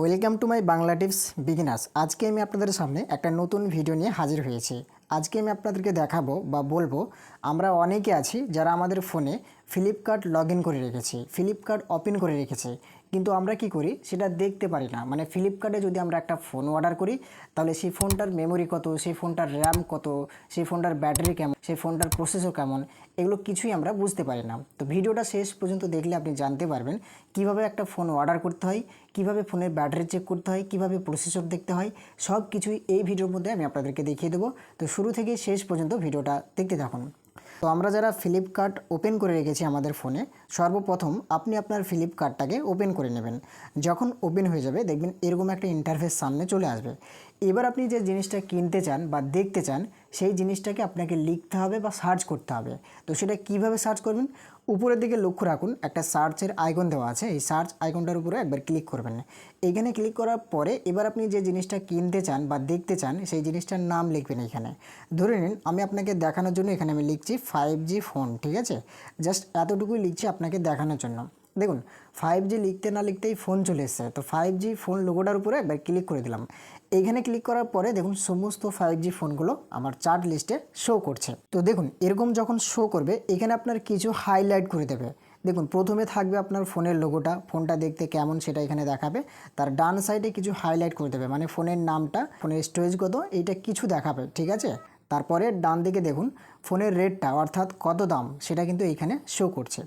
Welcome to my Bangla tips beginners. আজকে আমি আপনাদের সামনে একটা নতুন ভিডিও নিয়ে হাজির হয়েছি। আজকে আমি আপনাদেরকে দেখাবো বা বলব, আমরা অনেকে আছি যারা আমাদের ফোনে ফ্লিপকার্ট লগ ইন করে রেখেছি, ফ্লিপকার্ট ওপেন করে রেখেছি। কিন্তু আমরা কি করি? সেটা দেখতে পারি না। মানে ফ্লিপকার্টে যদি আমরা একটা ফোন অর্ডার করি, তাহলে সেই ফোনটার মেমোরি কত, সেই ফোনটার র্যাম কত, সেই ফোনটার ব্যাটারি কেমন, সেই ফোনটার প্রসেসর কেমন, এগুলো কিছুই আমরা বুঝতে পারি না। তো ভিডিওটা শেষ পর্যন্ত দেখলে আপনি জানতে পারবেন কীভাবে একটা ফোন অর্ডার করতে হয়, কীভাবে ফোনের ব্যাটারি চেক করতে হয়, কীভাবে প্রসেসর দেখতে হয় সব কিছুই এই ভিডিওর মধ্যে আমি আপনাদেরকে দেখিয়ে দেবো। তো শুরু থেকে শেষ পর্যন্ত ভিডিওটা দেখতে থাকুন। তো আমরা যারা ফ্লিপকার্ট ওপেন করে রেখেছি আমাদের ফোনে সর্বপ্রথম আপনি আপনার ফ্লিপকার্টটাকে ওপেন করে নেবেন। যখন ওপেন হয়ে যাবে, দেখবেন এরকম একটা ইন্টারফেস সামনে চলে আসবে। এবার আপনি যে জিনিসটা কিনতে চান বা দেখতে চান সেই জিনিসটাকে আপনাকে লিখতে হবে বা সার্চ করতে হবে। তো সেটা কীভাবে সার্চ করবেন? উপরের দিকে লক্ষ্য রাখুন, একটা সার্চের আইকন দেওয়া আছে। এই সার্চ আইকনটার উপরে একবার ক্লিক করবেন। এইখানে ক্লিক করার পরে এবার আপনি যে জিনিসটা কিনতে চান বা দেখতে চান, সেই জিনিসটার নাম লিখবেন এখানে। ধরে নিন, আমি আপনাকে দেখানোর জন্য এখানে আমি লিখছি ফাইভ জি ফোন ঠিক আছে? জাস্ট এতটুকুই লিখছি আপনাকে দেখানোর জন্য। দেখুন ফাইভ জি লিখতে না লিখতেই ফোন চলে এসছে। তো ফাইভ জি ফোন লোগোটার উপরে একবার ক্লিক করে দিলাম। এইখানে ক্লিক করার পরে দেখুন, সমস্ত ফাইভ জি ফোনগুলো আমার চার্ট লিস্টে শো করছে। তো দেখুন, এরকম যখন শো করবে, এখানে আপনার কিছু হাইলাইট করে দেবে। দেখুন, প্রথমে থাকবে আপনার ফোনের লোগোটা ফোনটা দেখতে কেমন সেটা এখানে দেখাবে। তার ডান সাইডে কিছু হাইলাইট করে দেবে মানে ফোনের নামটা ফোনের স্টোরেজ কত, এইটা কিছু দেখাবে, ঠিক আছে? তারপরে ডান দিকে দেখুন, ফোনের রেটটা অর্থাৎ কত দাম সেটা কিন্তু এইখানে শো করছে।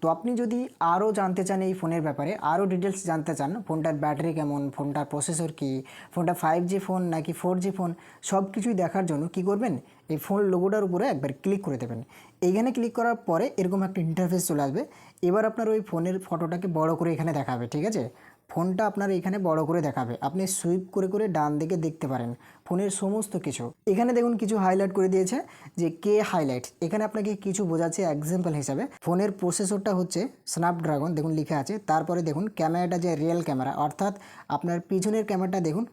তো আপনি যদি আরও জানতে চান এই ফোনের ব্যাপারে, আরও ডিটেলস জানতে চান, ফোনটার ব্যাটারি কেমন, ফোনটার প্রসেসর কী, ফোনটা ফাইভ জি ফোন নাকি ফোর জি ফোন সব কিছুই দেখার জন্য কি করবেন? এই ফোন লোগোটার উপরে একবার ক্লিক করে দেবেন। এইখানে ক্লিক করার পরে এরকম একটা ইন্টারফেস চলে আসবে। এবার আপনার ওই ফোনের ফটোটাকে বড় করে এখানে দেখাবে, ঠিক আছে? ফোনটা আপনার এখানে বড় করে দেখাবে। আপনি সুইপ করে করে ডান দিকে দেখতে পারেন ফোনের সমস্ত কিছু। এখানে দেখুন কিছু হাইলাইট করে দিয়েছে যে কে হাইলাইট এখানে আপনাকে কিছু বোঝাচ্ছে এক্সাম্পল হিসাবে। ফোনের প্রসেসরটা হচ্ছে স্ন্যাপড্রাগন দেখুন লিখে আছে। তারপরে দেখুন ক্যামেরাটা যে রিয়েল ক্যামেরা অর্থাৎ আপনার পিছনের ক্যামেরাটা দেখুন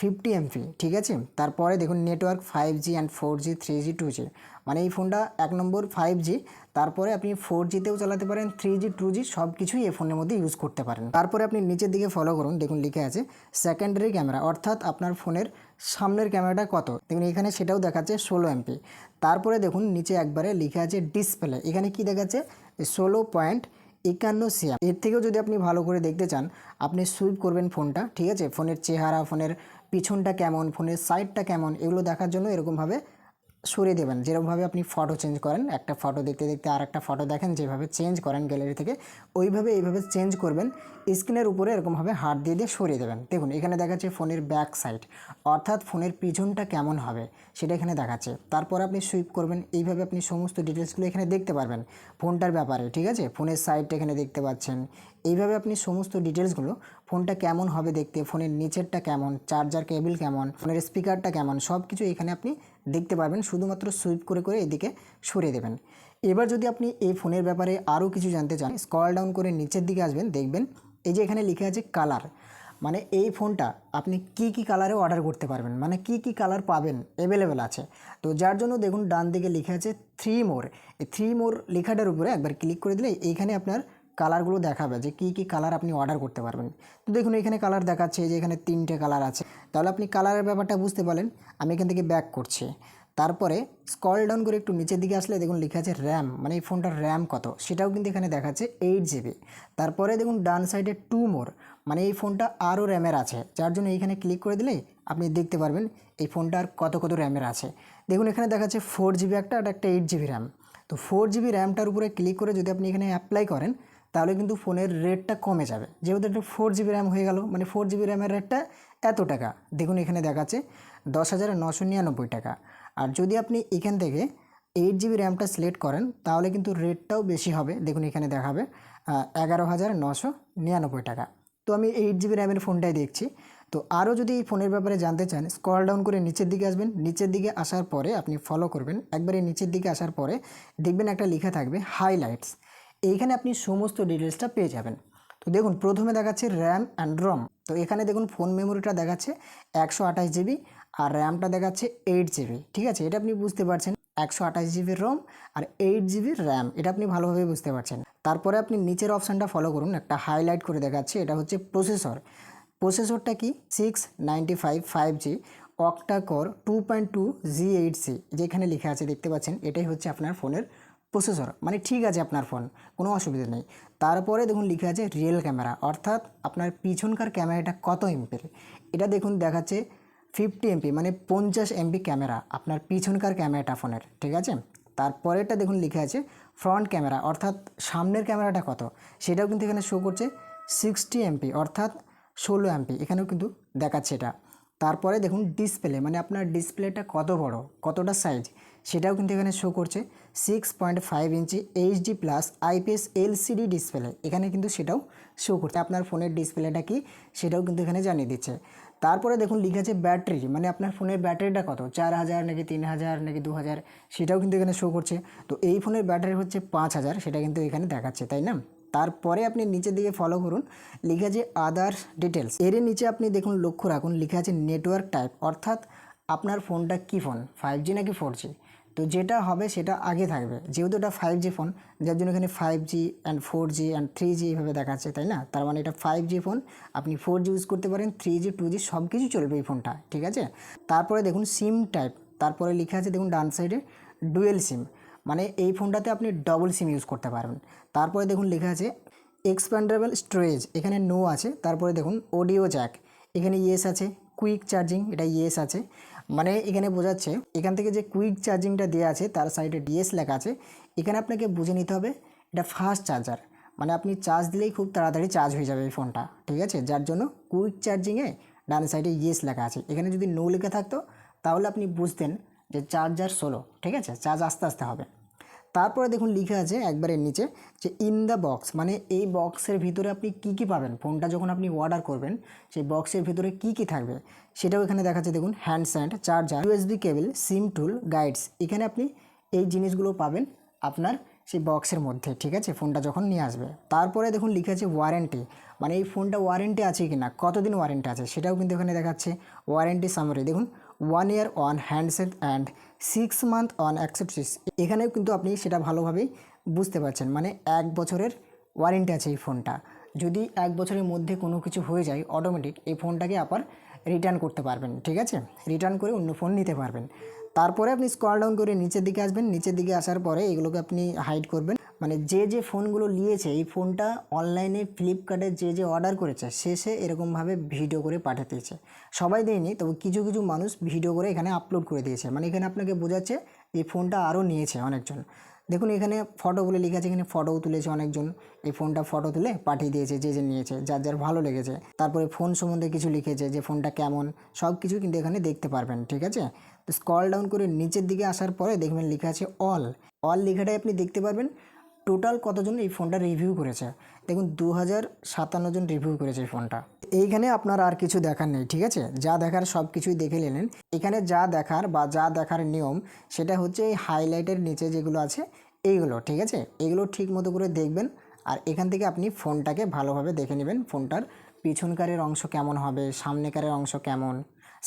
ফিফটি এমপি ঠিক আছে? তারপরে দেখুন network five G and four G three G two G মানে এই ফোনটা এক নম্বর ফাইভ জি তারপরে আপনি ফোর জিতেও চালাতে পারেন থ্রি জি টু জি সব কিছুই এই ফোনের মধ্যে ইউজ করতে পারেন। তারপরে আপনি নিচের দিকে ফলো করুন, দেখুন লিখে আছে সেকেন্ডারি ক্যামেরা অর্থাৎ আপনার ফোনের সামনের ক্যামেরাটা কত? দেখুন এখানে সেটাও দেখাচ্ছে ষোলো এমপি তারপরে দেখুন নিচে একবারে লিখে আছে ডিসপ্লে এখানে কি দেখাচ্ছে? ষোলো পয়েন্ট একান্ন সিএম এর থেকেও যদি আপনি ভালো করে দেখতে চান, আপনি সুইপ করবেন ফোনটা ঠিক আছে? ফোনের চেহারা ফোনের পিছনটা কেমন, ফোনের সাইডটা কেমন, এগুলো দেখার জন্য এরকমভাবে সরিয়ে দেবেন। যেরকমভাবে আপনি ফটো চেঞ্জ করেন, একটা ফটো দেখতে দেখতে আর একটা ফটো দেখেন, যেভাবে চেঞ্জ করেন গ্যালারি থেকে, ওইভাবে এইভাবে চেঞ্জ করবেন স্ক্রিনের উপরে এরকমভাবে হাত দিয়ে দিয়ে সরিয়ে দেবেন। দেখুন, এখানে দেখাচ্ছে ফোনের ব্যাক সাইড অর্থাৎ ফোনের পিছনটা কেমন হবে সেটা এখানে দেখাচ্ছে। তারপর আপনি সুইপ করবেন, এইভাবে আপনি সমস্ত ডিটেলসগুলো এখানে দেখতে পারবেন। ফোনটার ব্যাপারে, ঠিক আছে? ফোনের সাইডটা এখানে দেখতে পাচ্ছেন এইভাবে আপনি সমস্ত ডিটেলসগুলো ফোনটা কেমন হবে দেখতে, ফোনের নিচেরটা কেমন চার্জার কেবিল কেমন, ফোনের স্পিকারটা কেমন সব কিছু এখানে আপনি দেখতে পারবেন। শুধুমাত্র সুইপ করে করে এদিকে সরিয়ে দেবেন। এবার যদি আপনি এই ফোনের ব্যাপারে আরও কিছু জানতে চান স্কল ডাউন করে নিচের দিকে আসবেন, দেখবেন এই যে এখানে লিখে আছে কালার মানে এই ফোনটা আপনি কি কি কালারে অর্ডার করতে পারবেন? মানে কি কি কালার পাবেন? অ্যাভেলেবেল আছে। তো যার জন্য দেখুন, ডান দিকে লিখে আছে থ্রি মোর এই থ্রি মোর লেখাটার উপরে একবার ক্লিক করে দিলে এইখানে আপনার কালারগুলো দেখাবে যে কী কী কালার আপনি অর্ডার করতে পারবেন। তো দেখুন, এখানে কালার দেখাচ্ছে যে এখানে তিনটে কালার আছে। তাহলে আপনি কালারের ব্যাপারটা বুঝতে পারলেন, আমি এখান থেকে ব্যাক করছি। তারপরে স্কল ডাউন করে একটু নিচের দিকে আসলে দেখুন লেখা আছে র্যাম মানে এই ফোনটার র্যাম কত? সেটাও কিন্তু এখানে দেখাচ্ছে এইট জিবি তারপরে দেখুন ডান সাইডে টু মোর মানে এই ফোনটা আরও র্যামের আছে। যার জন্য এইখানে ক্লিক করে দিলে আপনি দেখতে পারবেন এই ফোনটার কত কত র্যামের আছে। দেখুন, এখানে দেখাচ্ছে ফোর জিবি একটা আর একটা এইট জিবি র্যাম তো ফোর জিবি র্যামটার উপরে ক্লিক করে যদি আপনি এখানে অ্যাপ্লাই করেন তাহলে কিন্তু ফোনের রেটটা কমে যাবে। যেহেতু একটা ফোর জিবি র্যাম হয়ে গেল মানে ফোর জিবি র্যামের রেটটা এত টাকা। দেখুন এখানে দেখাচ্ছে দশ হাজার নশো নিরানব্বই টাকা। আর যদি আপনি এখান থেকে এইট জিবি র্যামটা সিলেক্ট করেন, তাহলে কিন্তু রেটটাও বেশি হবে। দেখুন এখানে দেখাবে এগারো হাজার নশো নিরানব্বই টাকা। তো আমি এইট জিবি র্যামের ফোনটাই দেখছি। তো আরও যদি এই ফোনের ব্যাপারে জানতে চান স্ক্রল ডাউন করে নিচের দিকে আসবেন। নিচের দিকে আসার পরে আপনি ফলো করবেন। একবারে নিচের দিকে আসার পরে দেখবেন একটা লেখা থাকবে হাইলাইটস এইখানে আপনি সমস্ত ডিটেলসটা পেয়ে যাবেন। তো দেখুন, প্রথমে দেখাচ্ছে র্যাম অ্যান্ড রম তো এখানে দেখুন ফোন মেমোরিটা দেখাচ্ছে একশো আঠাশ জিবি আর র্যামটা দেখাচ্ছে এইট জিবি ঠিক আছে? এটা আপনি বুঝতে পারছেন, একশো আঠাশ জিবির রম আর এইট জিবির র্যাম এটা আপনি ভালোভাবে বুঝতে পারছেন। তারপরে আপনি নিচের অপশানটা ফলো করুন, একটা হাইলাইট করে দেখাচ্ছে, এটা হচ্ছে প্রসেসর প্রসেসরটা কি? Six ninety five five G octa core two point two G eight C যেখানে লেখা আছে, দেখতে পাচ্ছেন, এটাই হচ্ছে আপনার ফোনের প্রসেসর মানে ঠিক আছে আপনার ফোন কোনো অসুবিধা নেই। তারপরে দেখুন লিখে আছে রিয়েল ক্যামেরা অর্থাৎ আপনার পিছনকার ক্যামেরাটা কত এমপির এটা দেখুন দেখাচ্ছে ফিফটি এমপি মানে পঞ্চাশ এমপি ক্যামেরা আপনার পিছনকার ক্যামেরাটা ফোনের ঠিক আছে? তারপরেরটা দেখুন লিখে আছে ফ্রন্ট ক্যামেরা অর্থাৎ সামনের ক্যামেরাটা কত? সেটাও কিন্তু এখানে শো করছে সিক্সটি এমপি অর্থাৎ ষোলো এমপি এখানেও কিন্তু দেখাচ্ছে এটা। তারপরে দেখুন ডিসপ্লে মানে আপনার ডিসপ্লেটা কত বড়, কতটা সাইজ সেটাও কিন্তু এখানে শো করছে। Six point five inch HD plus IPS LCD display এখানে কিন্তু সেটাও শো করছে। আপনার ফোনের ডিসপ্লেটা কি সেটাও কিন্তু এখানে জানিয়ে দিচ্ছে। তারপরে দেখুন লিখেছে ব্যাটারি মানে আপনার ফোনের ব্যাটারিটা কত? চার হাজার নাকি তিন হাজার নাকি দু হাজার সেটাও কিন্তু এখানে শো করছে। তো এই ফোনের ব্যাটারি হচ্ছে পাঁচ হাজার। সেটা কিন্তু এখানে দেখাচ্ছে, তাই না? তারপরে আপনি নিচের দিকে ফলো করুন। লিখে আছে আদার্স ডিটেলস এর নিচে আপনি দেখুন লক্ষ্য রাখুন। লিখে আছে নেটওয়ার্ক টাইপ অর্থাৎ আপনার ফোনটা কী ফোন ফাইভ জি নাকি ফোর জি তো যেটা হবে সেটা আগে থাকবে। যেহেতু এটা ফাইভ জি ফোন যার জন্য এখানে five G and four G and three G এইভাবে দেখাচ্ছে, তাই না? তার মানে এটা ফাইভ জি ফোন আপনি ফোর জি ইউজ করতে পারেন থ্রি জি টু জি সব কিছু চলবে এই ফোনটা ঠিক আছে? তারপরে দেখুন সিম টাইপ তারপরে লেখা আছে দেখুন ডান সাইডে ডুয়েল সিম মানে এই ফোনটাতে আপনি ডবল সিম ইউজ করতে পারবেন। তারপরে দেখুন লেখা আছে এক্সপ্যান্ডেবল স্টোরেজ এখানে নো আছে, তারপরে দেখুন অডিও জ্যাক এখানে ইয়েস আছে কুইক চার্জিং এটা ইয়েস আছে। মানে এখানে বোঝাচ্ছে, এখান থেকে যে কুইক চার্জিংটা দেওয়া আছে, তার সাইডে ডিএস লেখা আছে, এখানে আপনাকে বুঝে নিতে হবে এটা ফাস্ট চার্জার মানে আপনি চার্জ দিলেই খুব তাড়াতাড়ি চার্জ হয়ে যাবে এই ফোনটা ঠিক আছে? যার জন্য কুইক চার্জিংয়ে ডান সাইডে ইয়েস লেখা আছে, এখানে যদি নো লেখা থাকতো, তাহলে আপনি বুঝতেন যে চার্জার সোলো ঠিক আছে? চার্জ আস্তে আস্তে হবে। তারপরে দেখুন লিখে আছে একবারে নিচে যে ইন দ্য বক্স মানে এই বক্সের ভিতরে আপনি কি কি পাবেন? ফোনটা যখন আপনি অর্ডার করবেন, সেই বক্সের ভিতরে কি কি থাকবে? সেটাও এখানে দেখাচ্ছে দেখুন handset and charger USB cable SIM tool guides এখানে আপনি এই জিনিসগুলো পাবেন আপনার সেই বক্সের মধ্যে, ঠিক আছে? ফোনটা যখন নিয়ে আসবে। তারপরে দেখুন লিখে আছে ওয়ারেন্টি মানে এই ফোনটা ওয়ারেন্টি আছে কি না কতদিন ওয়ারেন্টি আছে? সেটাও কিন্তু এখানে দেখাচ্ছে। ওয়ারেন্টি সামারি দেখুন one year on handset and six month on accessories এখানেও কিন্তু আপনি সেটা ভালোভাবেই বুঝতে পারছেন। মানে এক বছরের ওয়ারেন্টি আছে এই ফোনটা। যদি এক বছরের মধ্যে কোনো কিছু হয়ে যায় অটোমেটিক এই ফোনটাকে আবার রিটার্ন করতে পারবেন, ঠিক আছে? রিটার্ন করে অন্য ফোন নিতে পারবেন। তারপরে আপনি স্কল ডাউন করে নিচের দিকে আসবেন। নিচের দিকে আসার পরে এগুলোকে আপনি হাইড করবেন। মানে যে যে ফোনগুলো নিয়েছে, এই ফোনটা অনলাইনে ফ্লিপকার্টে যে যে অর্ডার করেছে, শেষে এরকমভাবে ভিডিও করে পাঠিয়ে দিয়েছে। সবাই দেয়নি, তবে কিছু কিছু মানুষ ভিডিও করে এখানে আপলোড করে দিয়েছে। মানে এখানে আপনাকে বোঝাচ্ছে, এই ফোনটা আরও নিয়েছে অনেকজন। দেখুন, এখানে ফটো বলে লেখা আছে, এখানে ফটোও তুলেছে অনেকজন। এই ফোনটা ফটো তুলে পাঠিয়ে দিয়েছে যে যে নিয়েছে, যার যার ভালো লেগেছে। তারপরে ফোন সম্বন্ধে কিছু লিখেছে যে ফোনটা কেমন, সব কিছু কিন্তু এখানে দেখতে পারবেন, ঠিক আছে? তো স্কল ডাউন করে নিচের দিকে আসার পরে দেখবেন লেখা আছে অল অল লেখাটাই আপনি দেখতে পারবেন। টোটাল কতজন এই ফোনটা রিভিউ করেছে? দেখুন দু হাজার সাতান্ন জন রিভিউ করেছে এই ফোনটা। এইখানে আপনার আর কিছু দেখার নেই, ঠিক আছে? যা দেখার সব কিছুই দেখে নিলেন। এখানে যা দেখার বা যা দেখার নিয়ম, সেটা হচ্ছে এই হাইলাইটের নিচে যেগুলো আছে, এইগুলো, ঠিক আছে? এগুলো ঠিক মতো করে দেখবেন আর এখান থেকে আপনি ফোনটাকে ভালোভাবে দেখে নেবেন। ফোনটার পিছনকারের অংশ কেমন হবে, সামনেকারের অংশ কেমন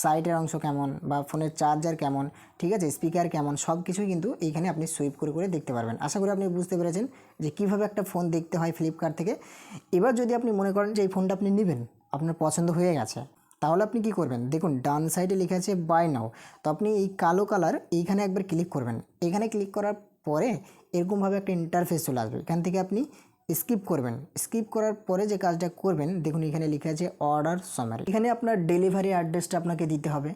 সাইডের অংশ কেমন বা ফোনের চার্জার কেমন, ঠিক আছে, স্পিকার কেমন সব কিছুই কিন্তু এইখানে আপনি সুইপ করে করে দেখতে পারবেন। আশা করি আপনি বুঝতে পেরেছেন যে কীভাবে একটা ফোন দেখতে হয় ফ্লিপকার্ট থেকে। এবার যদি আপনি মনে করেন যে এই ফোনটা আপনি নেবেন, আপনার পছন্দ হয়ে গেছে, তাহলে আপনি কি করবেন? দেখুন, ডান সাইডে লেখা আছে বাই নাও তো আপনি এই কালো কালার এইখানে একবার ক্লিক করবেন। এখানে ক্লিক করার পরে এরকমভাবে একটা ইন্টারফেস চলে আসবে। এখান থেকে আপনি স্কিপ করবেন। স্কিপ করার পরে যে কাজটা করবেন, দেখুন এখানে লেখা আছে অর্ডার সামারি। এখানে আপনার ডেলিভারি অ্যাড্রেসটা আপনাকে দিতে হবে।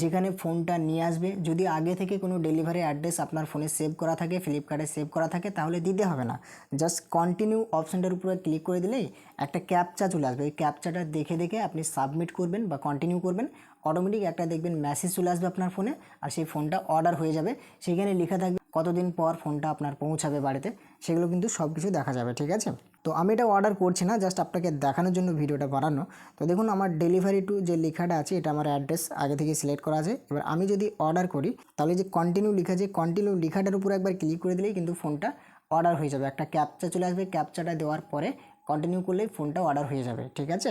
যেখানে ফোনটা নিয়ে আসবে, যদি আগে থেকে কোনো ডেলিভারি অ্যাড্রেস আপনার ফোনে সেভ করা থাকে, ফ্লিপকার্টে সেভ করা থাকে, তাহলে দিতে হবে না। জাস্ট কন্টিনিউ অপশানটার উপরে ক্লিক করে দিলেই একটা ক্যাপচা চলে আসবে। ওই ক্যাপচাটা দেখে দেখে আপনি সাবমিট করবেন বা কন্টিনিউ করবেন। অটোমেটিক একটা দেখবেন মেসেজ চলে আসবে আপনার ফোনে, আর সেই ফোনটা অর্ডার হয়ে যাবে। সেখানে লেখা থাকবে কতদিন পর ফোনটা আপনার পৌঁছাবে বাড়িতে, সেগুলো কিন্তু সব কিছু দেখা যাবে, ঠিক আছে? তো আমি এটা অর্ডার করছি না জাস্ট আপনাকে দেখানোর জন্য ভিডিওটা বানানো। তো দেখুন, আমার ডেলিভারি টু যে লেখাটা আছে, এটা আমার অ্যাড্রেস আগে থেকে সিলেক্ট করা আছে। এবার আমি যদি অর্ডার করি, তাহলে যে কন্টিনিউ লেখা, যে কন্টিনিউ লেখাটার উপর একবার ক্লিক করে দিলেই কিন্তু ফোনটা অর্ডার হয়ে যাবে। একটা ক্যাপচা চলে আসবে ক্যাপচাটা দেওয়ার পরে কন্টিনিউ করলেই ফোনটা অর্ডার হয়ে যাবে, ঠিক আছে?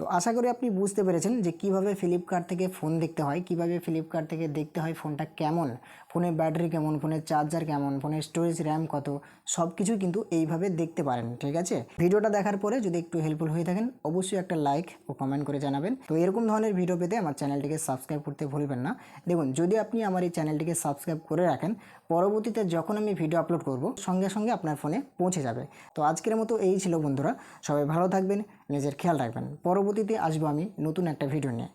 তো আশা করি আপনি বুঝতে পেরেছেন যে কীভাবে ফ্লিপকার্ট থেকে ফোন দেখতে হয়, কীভাবে ফ্লিপকার্ট থেকে দেখতে হয় ফোনটা কেমন ফোনের ব্যাটারি কেমন ফোনের চার্জার কেমন ফোনের স্টোরেজ র্যাম কত সব কিছু কিন্তু এইভাবে দেখতে পারেন, ঠিক আছে? ভিডিওটা দেখার পরে যদি একটু হেল্পফুল হয়ে থাকেন, অবশ্যই একটা লাইক ও কমেন্ট করে জানাবেন। তো এরকম ধরনের ভিডিও পেতে আমার চ্যানেলটিকে সাবস্ক্রাইব করতে ভুলবেন না। দেখুন, যদি আপনি আমার এই চ্যানেলটিকে সাবস্ক্রাইব করে রাখেন পরবর্তীতে যখন আমি ভিডিও আপলোড করব, সঙ্গে সঙ্গে আপনার ফোনে পৌঁছে যাবে। তো আজকের মতো এই ছিল বন্ধুরা। সবাই ভালো থাকবেন, নিজের খেয়াল রাখবেন। পরবর্তীতে আসব আমি নতুন একটা ভিডিও নিয়ে।